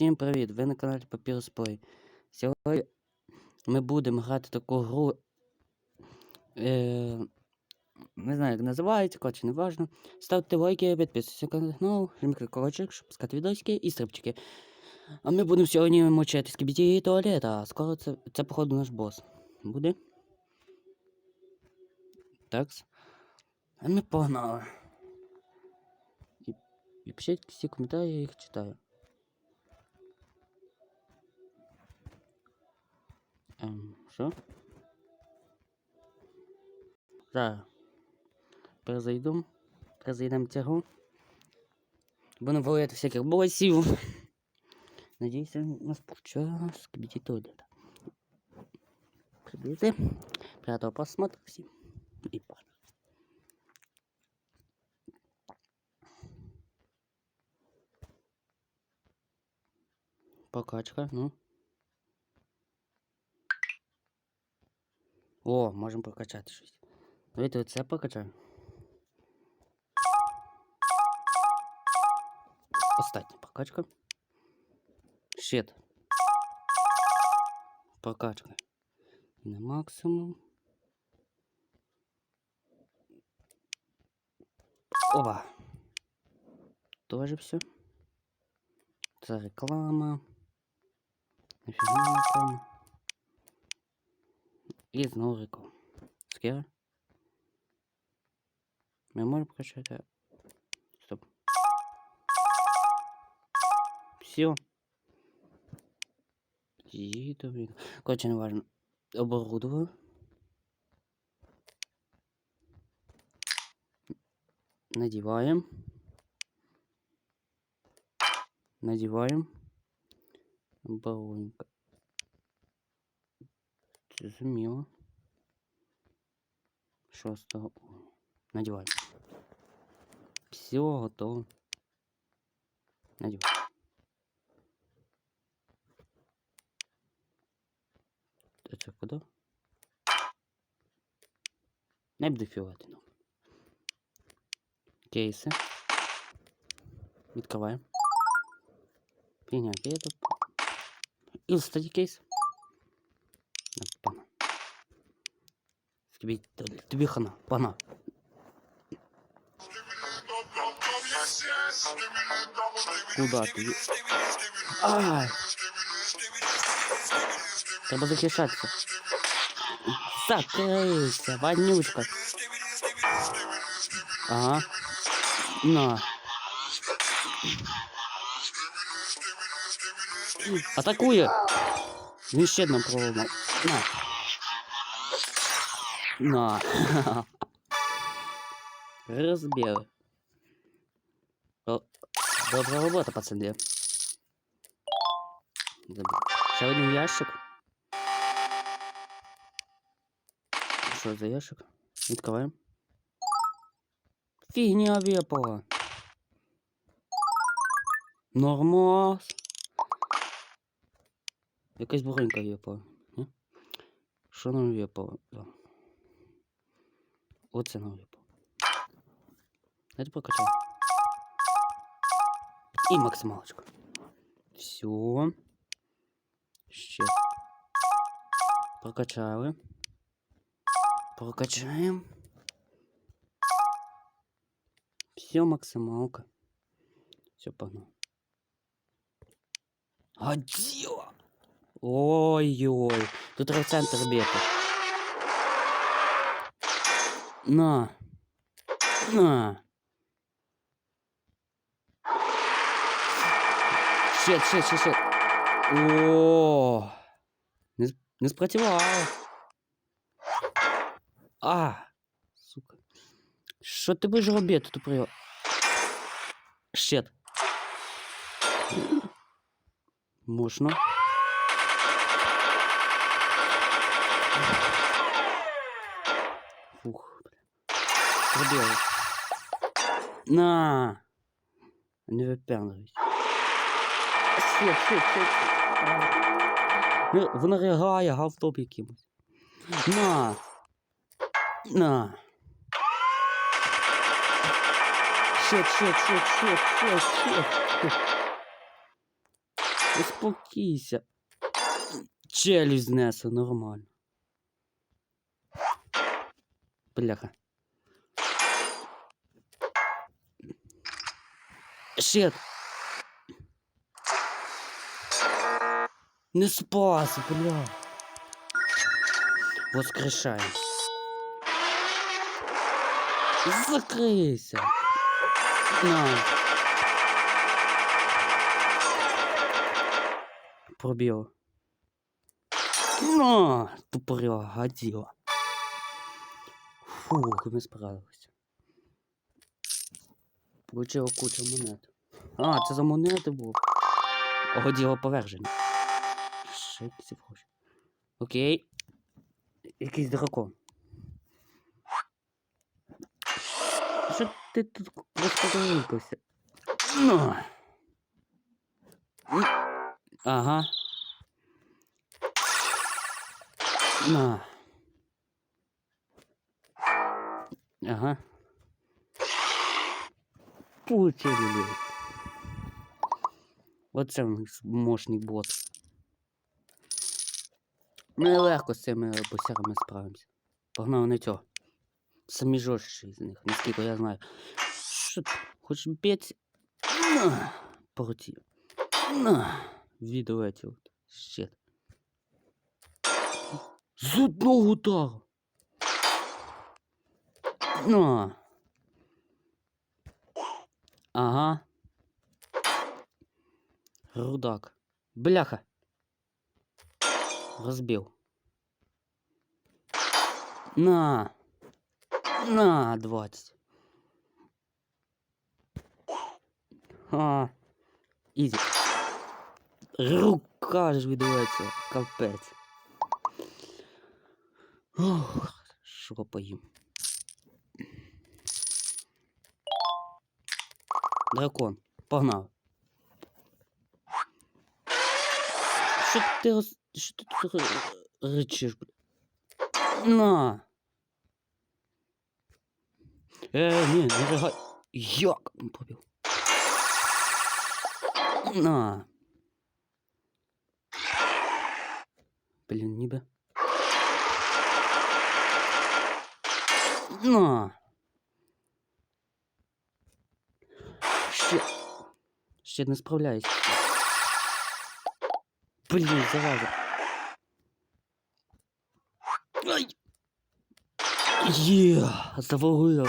Всім привіт! Ви на каналі Papyrus Play. Сьогодні ми будемо грати таку гру. Е, не знаю, як називається, коротше, не важно. Ставте лайки, підписуйтесь на канал, жміть колокольчик, щоб пускати відосики і стрибчики. А ми будемо сьогодні мочити скібіті туалета. Скоро це, це походу наш бос. Буде? Такс. А ми погнали. І, і пишіть всі коментарі, я їх читаю. Ем, що? Зараз. Перезайду. Перезайдемо цього. Будемо валити всяких босів. Надіюся, у нас получилось скибіті туалета. Приблизы. Приятного просмотра всем. И пора. Покачка, ну. О, можемо прокачати щось. Давайте оце прокачаємо. Остання прокачка. Щит. Прокачка. На максимум. Опа. Тоже все. Це реклама. Нафіга реклама. І знову реклама. Скера. Ми можемо прокачати. Стоп. Все. Їду, блін. Короче, не важно. Оборудовую. Надеваем. Надеваем. Баллонька. Зрозуміло. Шостого. Надеваем. Все готово. Надеваем. Это куда? Не буде фіолети, ну. Кейси. Відкриваємо. Прийняти это. І останній кейс. Тобі, тобі хана, пана. Куда тобі? Ай! Треба захищатися. Закрийся, вонючка. Ага. На. Атакує. Він ще одну пробував. На. На. Розбили. О, Добра робота, пацани. Забив. Ще один ящик. Що за ящик? Відкриваємо. Фігня випала. Нормас. Якась бронька випала. Ні? Що нам випало? Да. Оце нам випало. Давайте покачаємо. І максималочку. Все. Ще. Прокачали. Прокачаем. Все, максималка. Все, погнал. Годила! Ой-ой. Тут треба в центр бігти. На. На. Щит, щит, щит, щит. О, не, не спрацювало. А, сука. Що ти будеш робити, тупо? Щет. Можна. Пробіли. На. Не вип'янують. Щет, щет, щет, щет. Ну, Вона якимось. На. На. Щет, щет, щет, щет, щет, щет. Успокійся. Челюсть знесу, нормально. Бляха. Щет. Не спас, бля. Воскрешаем. Закрийся. На. Пробіл. На, тупоря, гаділа. Фух, ми справилися. Получила кучу монет. А, це за монети було. Годіло поверження. Ще якісь гроші. Окей. Якийсь дракон. Що ти тут розподорився? Ну. Ага. На. Ага. Получили. Оце в них мощний бот. Ми легко з цими босярами справимося. Погнали на цього. Самі жорстчі з них, наскільки я знаю. Що ти? Хочеш б'ється? На! По. На! Відео эти от. Щет. З одного удару. На. Ага. Рудак. Бляха. Розбив. На. На, 20. А. Ізі. Рука ж відбувається. Капець. Ох, що поїм. Дракон, погнав. Що ти роз... Що ти тут ри- ричиш, бля? На. Е, ні, не ригай. Як? він Побіг. На. Блін, ніби. На. Ще. Ще не справляюсь. Блін, зараза. Ай! Є, завалило.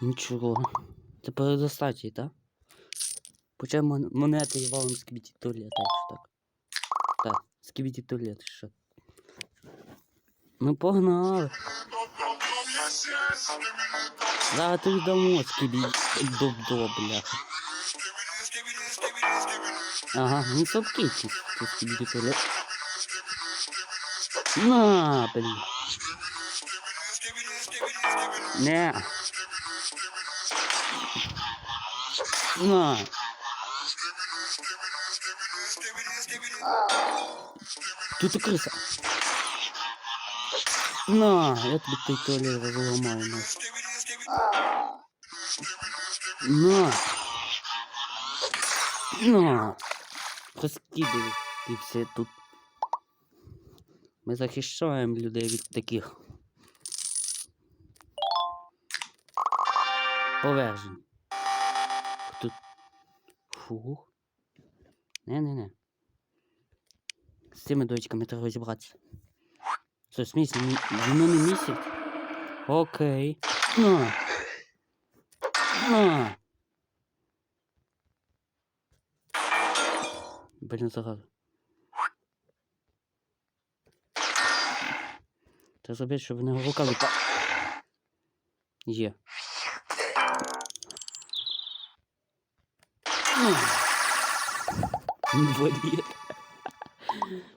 Нічого. Це передостачі, так? Почав мон- монети і валом скібіті туалет, так що так. Так, скібіті туалет, що. Ну погнали. Зараз ти дамо скібіті до бляха. Ага, не слабкий чисто скібіті туалет. На, блін. Не. На. Тут и крыса. На, я тебе той туалет разломаю. На. На. На. Розкидаю. І все тут. Ми захищаємо людей від таких. Повержень. Тут. Фух. Не-не-не. З цими дочками треба розібратися. Що, смысле, воно не місяць? Окей. На. На. Блін, зараза. Треба зробити, щоб нього рука випала. Є.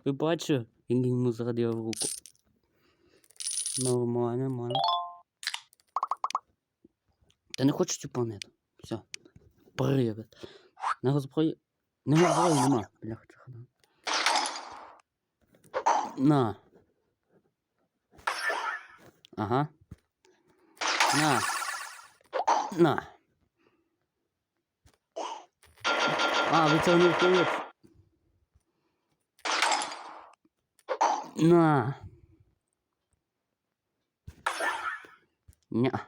Ви бачу, як йому зрадив руку. Нормально, нормально. Та не хочу цю планету. Все. Привид. Не розброї. Нема зброї, нема. Блях, хана. На. Ага. На. На. А, вы витягнув колес. На. Ня.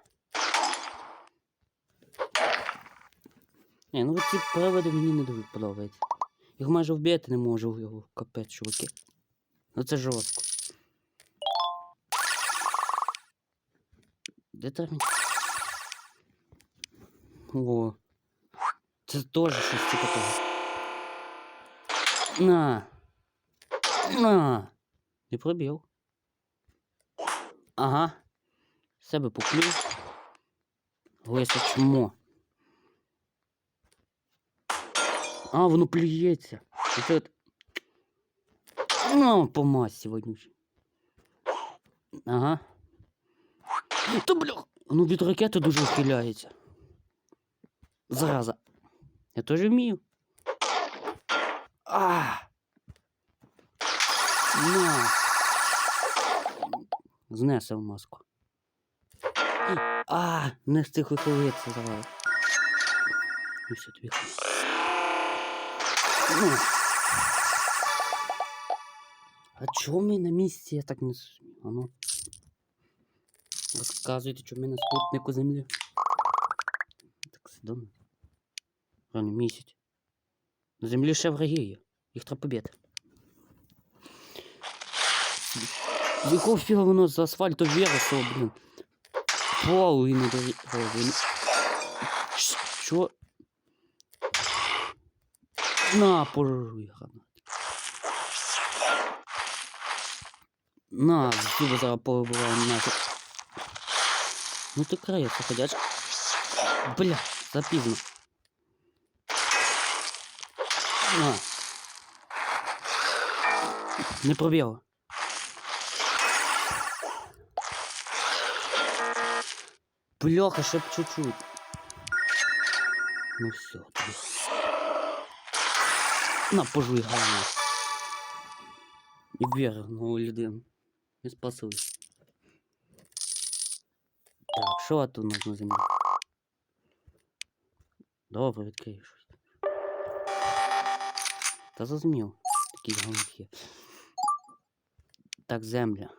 Ні, ну ці приводи мені не дуже подобаються. Їх майже вбити не можу його, капець, чуваки. Ну це жорстко. Де термін? О. Це теж щось типу того. На. На. Не пробив. Ага. Себе поплюв. Лисе чмо. А, воно плюється. Це от... Ну, по масі вонючий. Ага. Та бля. Ну від ракети дуже ухиляється. Зараза. Я теж вмію. А. На. Знесив маску. А, не встиг виховитися зараз. Ну все тобі. А чого ми на місці? Я так не зрозумів. А ну. Розказуйте, що ми на спутнику землі. Так сидимо. Рано місяць. На землі ще враги є. Їх треба побити. Якого фіга воно з асфальту виросло, блін? Полу і не. Що? На, пожуй, гранат. На, зуби зараз повибиваємо нафиг. Ну ти краєшся, ходяча. Бля, запізно. На. Не пробігло. Бляха, ще чуть-чуть. Ну все, тобі. На, пожуй гарно. І вергнув людину. І спасли. Так, що тут на землі? Добре, відкрию щось. Та зрозумів. Такі гонки. Так, земля.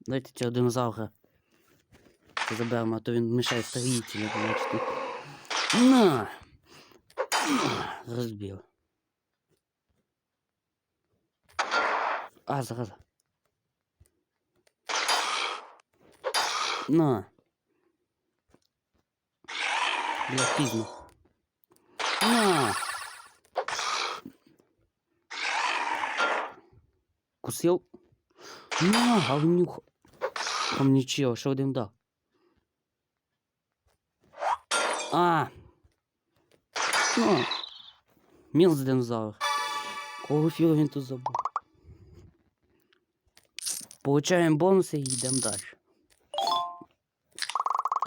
Давайте цього динозавра заберемо, а то він мішає строїтелю, бачите. На! На! Розбив. А, зараза. На. Бля, пізно. На. Кусив. На, говнюх. Там нічого, що один дав. А. Ну. Мілз динозавр. Кого фіга він тут забув? Получаємо бонуси і йдемо далі.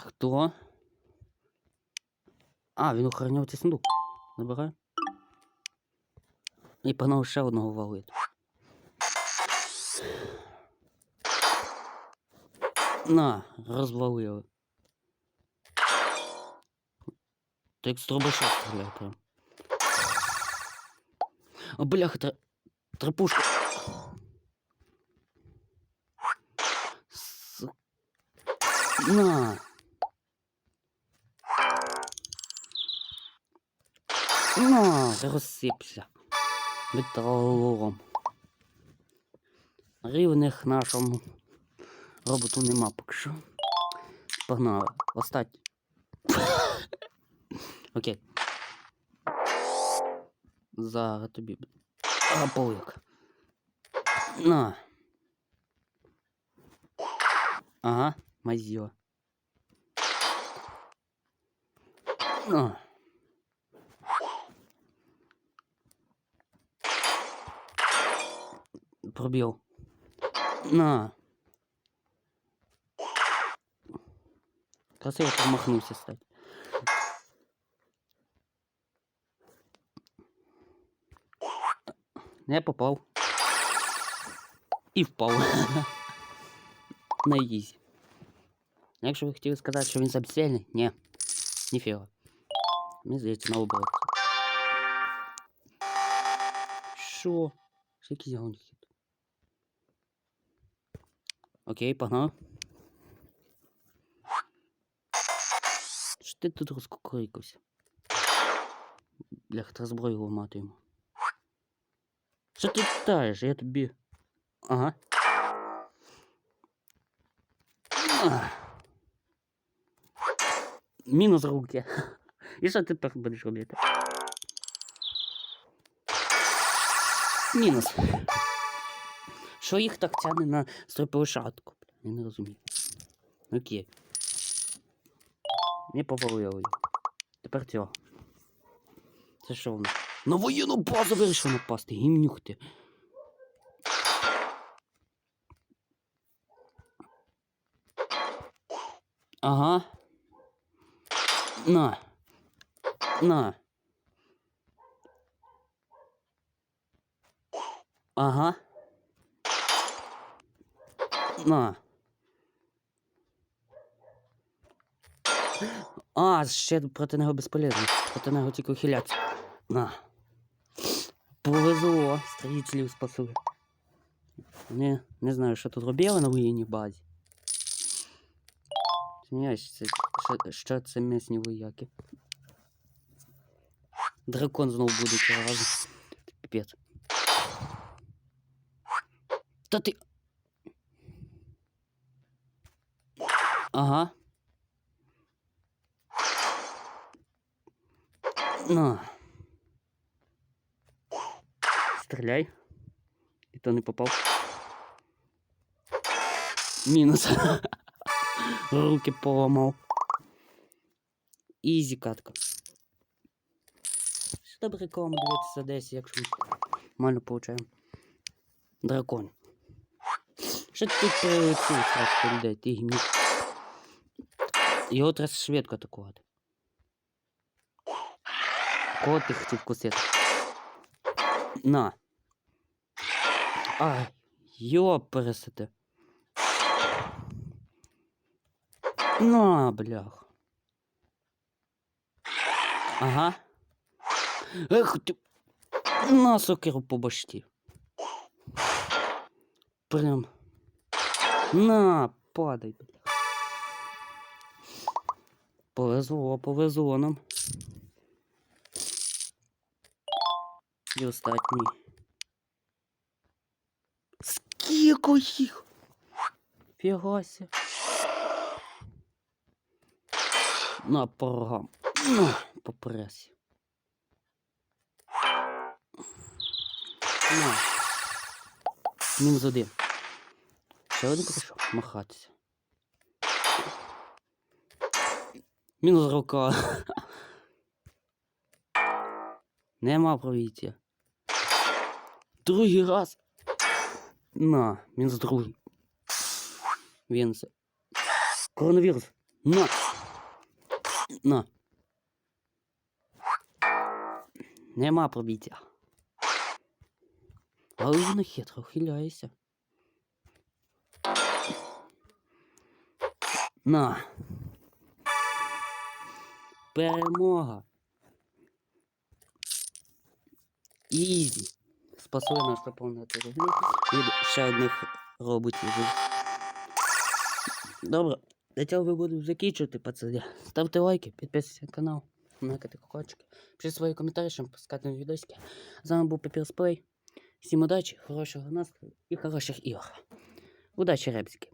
Хто? А, він охороняв цей сундук. Набирай. І погнав ще одного валити. На, розвалили. Ти як з дробаша стріляє прям. О, бляха, тр... трапушка. На. На, розсипся. Металолом. Рівних нашому роботу нема поки що. Погнали. Остать. Окей. Зараз тобі. Аполик. На. Ага, мазьо. На. Пробил. На. Красиво промахнулся, кстати. Не попав. І впав. На ізі. Якщо ви хотіли сказати, що він забсельний, ні. Ніфіга. Мені здається, наоборот. Що? Що якісь гонки? Окей, погнали. Що ти тут розкукурикався? Бляха, треба зброю ламати йому. Що ти читаєш? Я тобі. Ага. Ах. Мінус руки. І що ти тепер будеш робити? Мінус. Що їх так тягне на стропилишатку? Я не розумію. Окей. Не повалили. Тепер цього. Це що воно? На воєнну базу вирішив напасти, гімнюх. Ага. На. На. Ага. На. А, ще проти нього безполезно. Проти нього тільки ухилятися. На. Повезло, строїтелів спасли. Не, не знаю, що тут робили на воєнній базі. Сміюсь, це, що, що це місні вояки. Дракон знову буде цього разу. Піпець. Та ти. Ага. На. Стреляй. І то не попав. Мінус. Руки поламав. Ізі катка. Рекламу дивитися десь, якщо нормально получаємо. Дракон. Що тут прилетів страшно людей, ти гімні. Його треба швидко атакувати. Кого ти хотів вкусити? На. Ай, йоп, пересити. На, блях. Ага. Ех ти. На сокеру по башті. Прям. На, падай. Повезло, повезло нам. І останній. Скільки їх? Фігася. На прогам. На, по. На. Мінус один. Ще один прийшов. Махатися. Мінус рука. Нема провіття. Другий раз. На, мінус другий. Він. Коронавірус. На. На. Нема пробіття. Але воно хитро хиляється. На. Перемога. Ізі. Спасли наш заповнити вогню від ще одних роботів. Добре, для цього ви буду закінчувати, пацани. Ставте лайки, підписуйтесь на канал, накати колокольчики, пишіть свої коментарі, щоб пускати на відосики. З вами був Папірсплей. Всім удачі, хорошого настрою і хороших ігор. Удачі, ребзики!